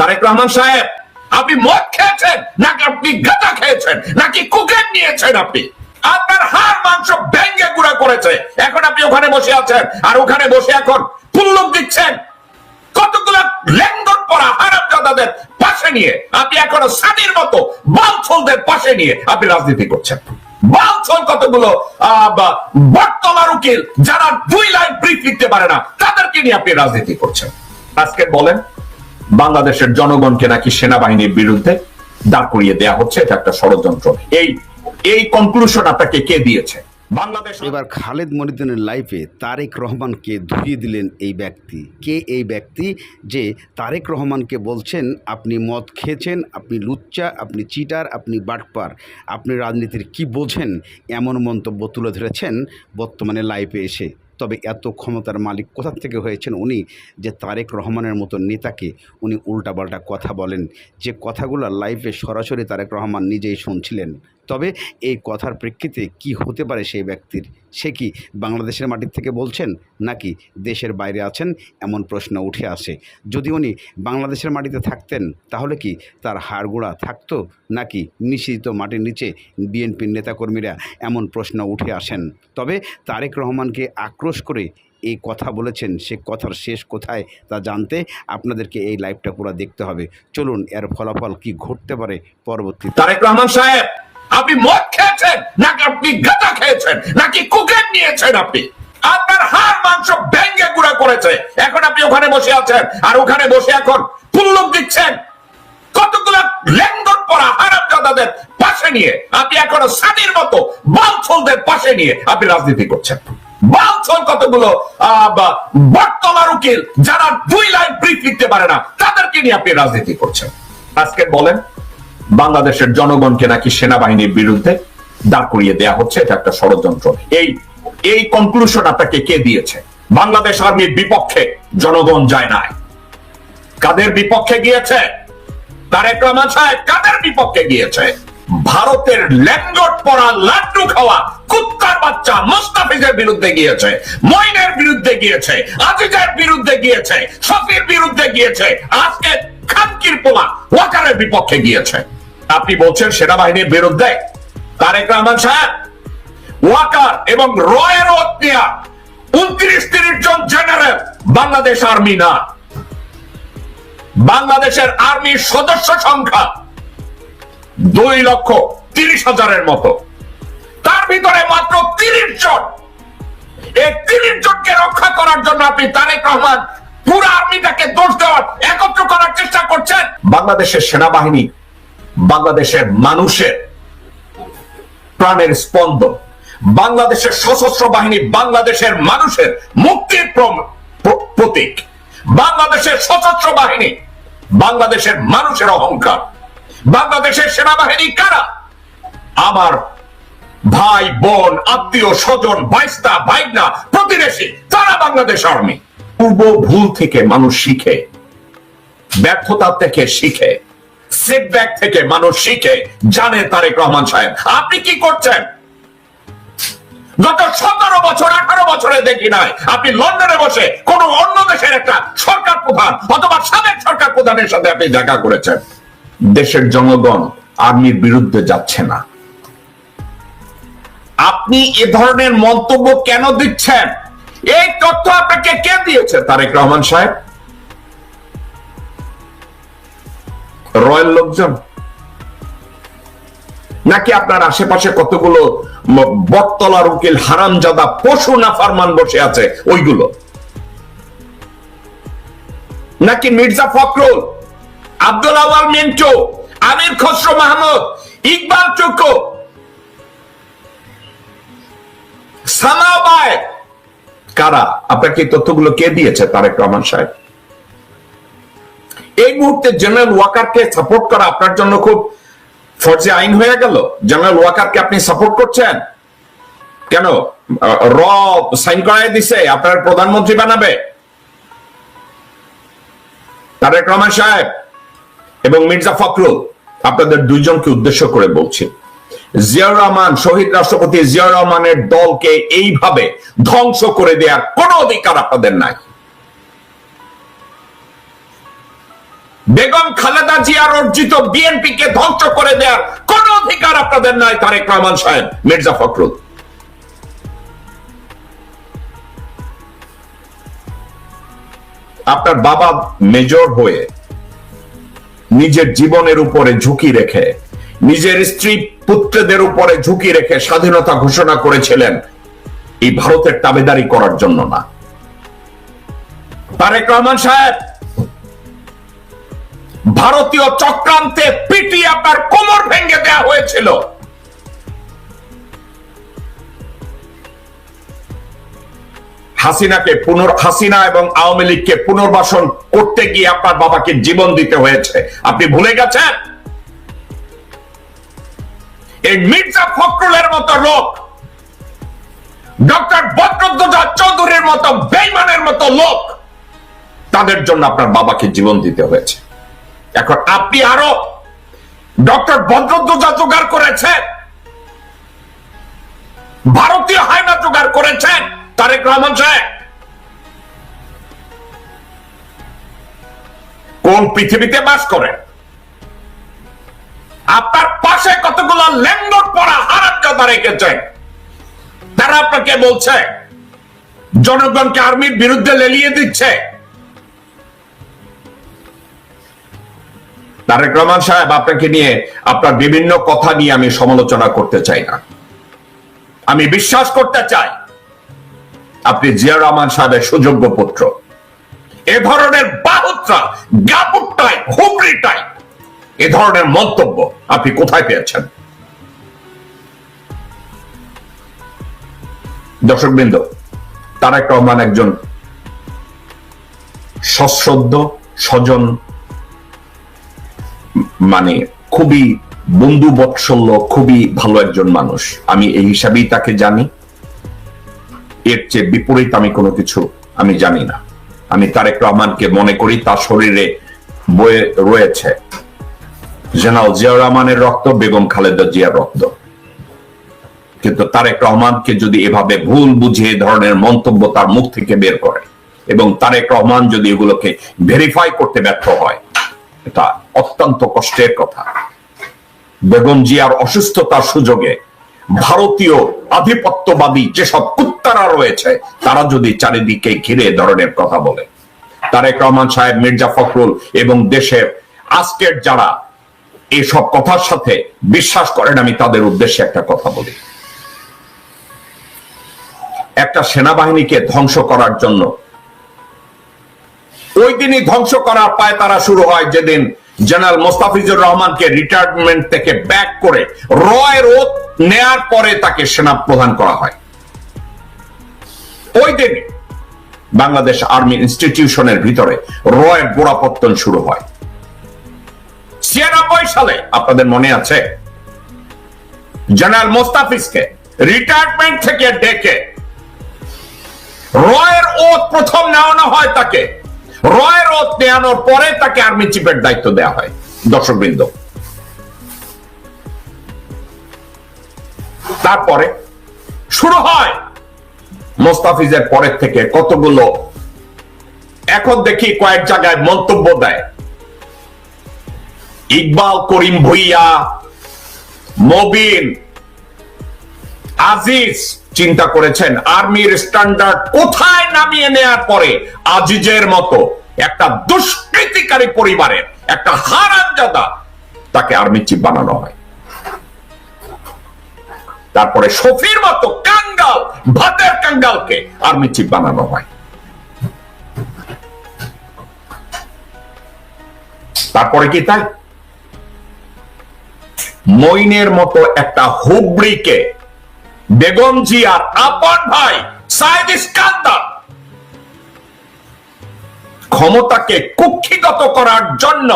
তারেক রহমান সাহেব আপনি মদ খেয়েছেন? নাকি আপনি গাঁজা খেয়েছেন? নাকি কুকেন নিয়েছেন আপনি? আপনার হাড় মাংস ব্যাঙ্গে গুঁড়া করেছে। এখন আপনি ওখানে বসে আছেন। আর ওখানে বসে এখন পুল্লুক দিচ্ছেন। কতগুলো পাশে নিয়ে আপনি এখনও মতো বালছলদের পাশে নিয়ে আপনি রাজনীতি করছেন। বালছল কতগুলো আহ, বা- বটতলার উকিল যারা দুই লাইন ব্রিফ লিখতে পারে না তাদেরকে নিয়ে আপনি রাজনীতি করছেন। আজকে বলেন বাংলাদেশের জনগণকে নাকি সেনাবাহিনীর বিরুদ্ধে দাঁড় করিয়ে দেয়া হচ্ছে, এটা একটা ষড়যন্ত্র। এই এই কনক্লুশন আপনাকে কে দিয়েছে? বাংলাদেশ এবার খালেদ মনিদিনের লাইফে তারেক রহমানকে ধুয়ে দিলেন এই ব্যক্তি। কে এই ব্যক্তি? যে তারেক রহমানকে বলছেন, আপনি মদ খেয়েছেন, আপনি লুচ্চা, আপনি চিটার আপনি বাটপার। আপনি রাজনীতির কি বোঝেন? এমন মন্তব্য তুলে ধরেছেন বর্তমানে লাইফে এসে। তবে এত ক্ষমতার মালিক কোথা থেকে হয়েছেন উনি যে তারেক রহমানের মতো নেতাকে উনি উল্টাপাল্টা কথা বলেন? যে কথাগুলো লাইফে সরাসরি তারেক রহমান নিজেই শুনছিলেন। তবে এই কথার প্রেক্ষিতে কি হতে পারে সেই ব্যক্তির? সে কি বাংলাদেশের মাটির থেকে বলছেন নাকি দেশের বাইরে আছেন? এমন প্রশ্ন উঠে আসে। যদি উনি বাংলাদেশের মাটিতে থাকতেন, তাহলে কি তার হাড়গোড়া থাকতো? নাকি মিশ্রিত মাটির নিচে বিএনপির নেতাকর্মীরা এমন প্রশ্ন উঠে আসেন? তবে তারেক রহমানকে আক্রোশ করে এই কথা বলেছেন সে কথার শেষ কোথায় তা জানতে আপনাদেরকে এই লাইভটা পুরো দেখতে হবে। চলুন, এর ফলাফল কি ঘটতে পারে পরবর্তীতে? তারেক রহমান সাহেব! আপনি মদ খেয়েছেন নাকি আপনি গাঁজা খেয়েছেন নাকি কুকেন নিয়েছেন আপনি? আপনার হাড় মাংস ব্যাঙ্গে গুঁড়া করেছে। এখন আপনি ওখানে বসে আছেন আর ওখানে বসে এখন পুল্লুক দিচ্ছেন। পাশে নিয়ে আপনি এখনও সানির মতো বালছলদের পাশে নিয়ে আপনি রাজনীতি করছেন। বালছল কতগুলো আহ, বা- বটতলার উকিল যারা দুই লাইন ব্রিফ লিখতে পারে না তাদেরকে নিয়ে আপনি রাজনীতি করছেন। আজকে বলেন বাংলাদেশের জনগণকে নাকি সেনাবাহিনীর বিরুদ্ধে দাঁড় করিয়ে দেয়া হচ্ছে, এটা একটা ষড়যন্ত্র। এই এই কনক্লুশন আপনাকে কে দিয়েছে? বাংলাদেশ আর্মির বিপক্ষে জনগণ যায় নাই। কাদের বিপক্ষে গিয়েছে? তারেক রহমান সাহেব কাদের বিপক্ষে গিয়েছে? ভারতের ল্যান্ডট পড়া লাড্ডু খাওয়া কুত্তার বাচ্চা মুস্তাফিজের বিরুদ্ধে গিয়েছে, মইনের বিরুদ্ধে গিয়েছে, আজিজের বিরুদ্ধে গিয়েছে, শফির বিরুদ্ধে গিয়েছে, আজকে খানকির পোলা ওয়াকারের বিপক্ষে গিয়েছে। আপনি বলছেন সেনাবাহিনীর বিরুদ্ধে তারেক রহমান সাহেব, ওয়াকার এবং রয়ের হত্যা উনত্রিশ তিরিশ জন জেনারেল বাংলাদেশ আর্মি না। বাংলাদেশের আর্মির সদস্য সংখ্যা দুই লক্ষ তিরিশ হাজারের মতো। তার ভিতরে মাত্র তিরিশ জন। এই তিরিশ জনকে রক্ষা করার জন্য আপনি তারেক রহমান পুরো আর্মিটাকে দোষ দেওয়ার একত্র করার চেষ্টা করছেন। বাংলাদেশের সেনাবাহিনী বাংলাদেশের মানুষের প্রাণের স্পন্দন, বাংলাদেশের সশস্ত্র বাহিনী বাংলাদেশের মানুষের মুক্তির প্রতীক, বাংলাদেশের সশস্ত্র বাহিনী, বাংলাদেশের মানুষের অহংকার, বাংলাদেশের সেনাবাহিনী কারা? আমার ভাই, বোন, আত্মীয়, স্বজন বাইস্তা ভাইগনা, প্রতিবেশী, তারা বাংলাদেশ আর্মি। পূর্ব ভুল থেকে মানুষ শিখে, ব্যর্থতা থেকে শিখে। সেটব্যাক থেকে মানুষ শিখে জানে তারেক রহমান সাহেব। আপনি কি করছেন? গত সতেরো বছর, আঠারো বছরে দেখি নাই। আপনি লন্ডনে বসে কোন অন্য দেশের একটা সরকার প্রধান অথবা সাবেক সরকার প্রধানের সাথে আপনি দেখা করেছেন। দেশের জনগণ আর্মির বিরুদ্ধে যাচ্ছে না। আপনি এ ধরনের মন্তব্য কেন দিচ্ছেন? এই তথ্য আপনাকে কে দিয়েছে তারেক রহমান সাহেব? রয়্যাল লোকজন? নাকি আপনার আশেপাশে কতগুলো বটতলার উকিল হারামজাদা, পশু না ফারমান বসে আছে? ওইগুলো। নাকি মির্জা ফখরুল, আব্দুল আওয়াল মিন্টু, আমির খসরু মাহমুদ, ইকবাল চুকু সামাবায় কারা? আপনাকে তথ্যগুলো কে দিয়েছে? তারেক রহমান সাহেব। এই মুহূর্তে জেনারেল ওয়াকারকে সাপোর্ট করা আপনার জন্য খুব ফর্জে আইন হয়ে গেল। জেনারেল ওয়াকারকে আপনি সাপোর্ট করছেন? কেন? র সাইন করাই দিছে, আপনার প্রধানমন্ত্রী বানাবে। তারেক রহমান সাহেব এবং মির্জা ফখরুল, আপনাদের দুইজনকে উদ্দেশ্য করে বলছি। জিয়াউর রহমান, শহীদ রাষ্ট্রপতি জিয়াউর রহমানের দলকে এইভাবে ধ্বংস করে দেওয়ার কোনো অধিকার আপনাদের নাই। বেগম খালেদা জিয়ার অর্জিত বিএনপি কে ধ্বংস করে দেওয়ার কোন অধিকার আপনাদের নাই, তারেক রহমান সাহেব, মির্জা ফখরুল। আপনার বাবা মেজর হয়ে নিজের জীবনের উপরে ঝুঁকি রেখে, নিজের স্ত্রী পুত্রদের উপরে ঝুঁকি রেখে স্বাধীনতা ঘোষণা করেছিলেন, এই ভারতের তাবেদারি করার জন্য না। তারেক রহমান সাহেব ভারতীয় চক্রান্তে পিটি আপনার কোমর ভেঙে দেওয়া হয়েছিল। হাসিনাকে পুনর হাসিনা এবং আওয়ামী লীগকে পুনর্বাসন করতে গিয়ে আপনার বাবাকে জীবন দিতে হয়েছে। আপনি ভুলে গেছেন? এই মির্জা ফখরুলের মতো লোক, ডক্টর বদরুদ্দোজা চৌধুরীর মতো বেইমানের মতো লোক, তাদের জন্য আপনার বাবাকে জীবন দিতে হয়েছে। এখন আপনি আরও ডক্টর বদরুদ্দোজা জোগাড় করেছেন, ভারতীয় হায়না জোগাড় করেছেন, তারেক রহমান সাহেব। কোন পৃথিবীতে বাস করেন আপনার পাশে কতগুলো লেঙ্গর পড়া হারামজাদা রেখেছেন তারা আপনাকে বলছে, জনগণকে আর্মির বিরুদ্ধে লেলিয়ে দিচ্ছে। তারেক রহমান সাহেব, আপনাকে নিয়ে আপনার বিভিন্ন কথা নিয়ে আমি সমালোচনা করতে চাই না। আমি বিশ্বাস করতে চাই আপনি জিয়া রহমান সাহেবের সুযোগ্য পুত্র। এ ধরনের বাহুত্রা গাপুটাই হুবড়িটাই এ ধরনের মন্তব্য আপনি কোথায় পেয়েছেন? দর্শকবৃন্দ, তারেক রহমান একজন সশ্রদ্ধ স্বজন মানে খুবই বন্ধু বৎসল্য খুবই ভালো একজন মানুষ। আমি এই হিসাবেই তাকে জানি। এর চেয়ে বিপরীত আমি কোনো কিছু আমি জানি না। আমি তারেক রহমানকে মনে করি তার শরীরে বয়ে রয়েছে জেনারেল জিয়াউর রহমানের রক্ত, বেগম খালেদা জিয়ার রক্ত। কিন্তু তারেক রহমানকে যদি এভাবে ভুল বুঝে ধরনের মন্তব্য তার মুখ থেকে বের করে এবং তারেক রহমান যদি এগুলোকে ভেরিফাই করতে ব্যর্থ হয় এটা অত্যন্ত কষ্টের কথা। বেগম জিয়ার অসুস্থতার সুযোগে ভারতীয় আধিপত্যবাদী যেসব কুত্তারা রয়েছে, তারা যদি চারিদিকে ঘিরে ধরনের কথা বলে। তারেক রহমান সাহেব, মির্জা ফখরুল এবং দেশের আজকের যারা এসব কথার সাথে বিশ্বাস করেন, আমি তাদের উদ্দেশ্যে একটা কথা বলি। একটা সেনাবাহিনীকে ধ্বংস করার জন্য ওই দিনই ধ্বংস করার পায় তারা শুরু হয় যেদিন জেনারেল মোস্তাফিজুর রহমানকে রিটায়ারমেন্ট থেকে ব্যাক করে রয়ের ওত নেয়ার পরে তাকে সেনা প্রদান করা হয়। ওই দিন বাংলাদেশ আর্মি ইনস্টিটিউশনের ভিতরে রয়ের গোড়াপত্তন শুরু হয়। ছিয়ানব্বই সালে, আপনাদের মনে আছে? জেনারেল মোস্তাফিজকে রিটায়ারমেন্ট থেকে ডেকে রয়ের ওত প্রথম নেওয়ানো হয় তাকে। রয়ের ওত নেওয়ানোর পরে তাকে আর্মি চিফের দায়িত্ব দেওয়া হয়। দর্শকবৃন্দ। তারপরে শুরু হয় মোস্তাফিজের পরের থেকে কতগুলো। এখন দেখি কয়েক জায়গায় মন্তব্য দেয়। ইকবাল করিম ভুইয়া, মবিন, আজিজ চিন্তা করেছেন, আর্মির স্ট্যান্ডার্ড কোথায় নামিয়ে নেয়ার পরে আজিজের মতো একটা দুষ্কৃতিকারী পরিবারের, একটা হারামজাদা তাকে আর্মি চিফ বানানো হয়। তারপরে শফির মতো কাঙ্গাল, ভাতের কাঙ্গালকে আর্মি চিফ বানানো হয়। তারপরে কি তাই? মইনের মতো একটা হুবড়িকে বেগম জিয়ার আপন ভাই সাইদ ইস্কান্দার ক্ষমতাকে কুক্ষিগত করার জন্য